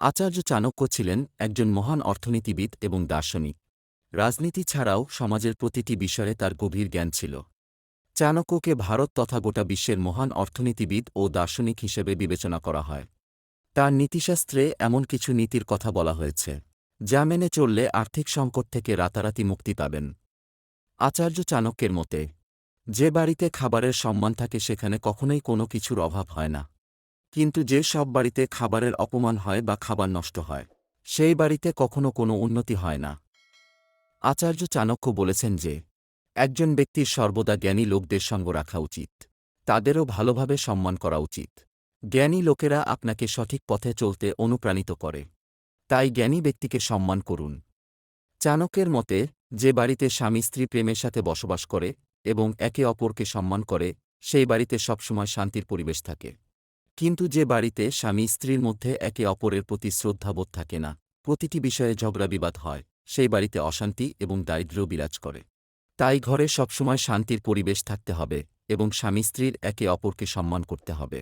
আচার্য চাণক্য ছিলেন একজন মহান অর্থনীতিবিদ এবং দার্শনিক। রাজনীতি ছাড়াও সমাজের প্রতিটি বিষয়ে তার গভীর জ্ঞান ছিল। চাণক্যকে ভারত তথা গোটা বিশ্বের মহান অর্থনীতিবিদ ও দার্শনিক হিসেবে বিবেচনা করা হয়। তার নীতিশাস্ত্রে এমন কিছু নীতির কথা বলা হয়েছে, যা মেনে চললে আর্থিক সংকট থেকে রাতারাতি মুক্তি পাবেন। আচার্য চাণক্যের মতে, যে বাড়িতে খাবারের সম্মান থাকে সেখানে কখনোই কোনো কিছুর অভাব হয় না। কিন্তু যে সব বাড়িতে খাবারের অপমান হয় বা খাবার নষ্ট হয়, সেই বাড়িতে কখনো কোনো উন্নতি হয় না। আচার্য চাণক্য বলেছেন যে, একজন ব্যক্তির সর্বদা জ্ঞানী লোকদের সঙ্গ রাখা উচিত। তাদেরও ভালোভাবে সম্মান করা উচিত। জ্ঞানী লোকেরা আপনাকে সঠিক পথে চলতে অনুপ্রাণিত করে। তাই জ্ঞানী ব্যক্তিকে সম্মান করুন। চাণক্যের মতে, যে বাড়িতে স্বামী স্ত্রী প্রেমের সাথে বসবাস করে এবং একে অপরকে সম্মান করে, সেই বাড়িতে সবসময় শান্তির পরিবেশ থাকে। কিন্তু যে বাড়িতে স্বামী স্ত্রীর মধ্যে একে অপরের প্রতি শ্রদ্ধাবোধ থাকে না, প্রতিটি বিষয়ে ঝগড়া বিবাদ হয়, সেই বাড়িতে অশান্তি এবং দারিদ্র্য বিরাজ করে। তাই ঘরে সবসময় শান্তির পরিবেশ থাকতে হবে এবং স্বামী স্ত্রীর একে অপরকে সম্মান করতে হবে।